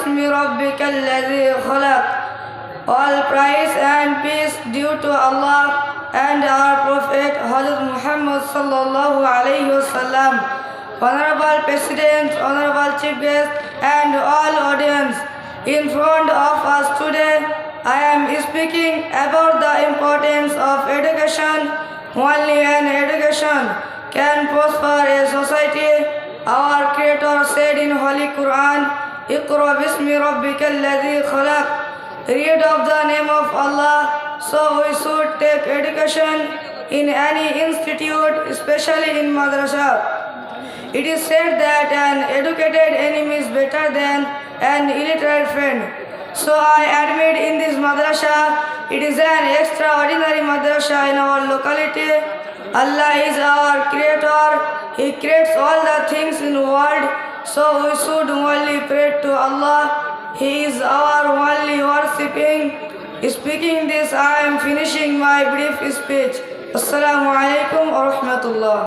Bismi Rabbikal Khalaq. All praise and peace due to Allah and our Prophet Hazrat Muhammad Sallallahu Alaihi Wasallam. Honorable President, Honorable Chief Guest and all audience. In front of us today, I am speaking about the importance of education. Only an education can prosper a society. Our Creator said in Holy Quran, Iqra bismi rabbika alladhi khalaq. Read of the name of Allah. So we should take education in any institute, especially in madrasa. It is said that an educated enemy is better than an illiterate friend. So I admit in this madrasa, it is an extraordinary madrasa in our locality. Allah is our creator. He creates all the things in the world So we should only pray to Allah. He is our only worshipping. Speaking this, I am finishing my brief speech. Assalamu alaikum wa rahmatullah.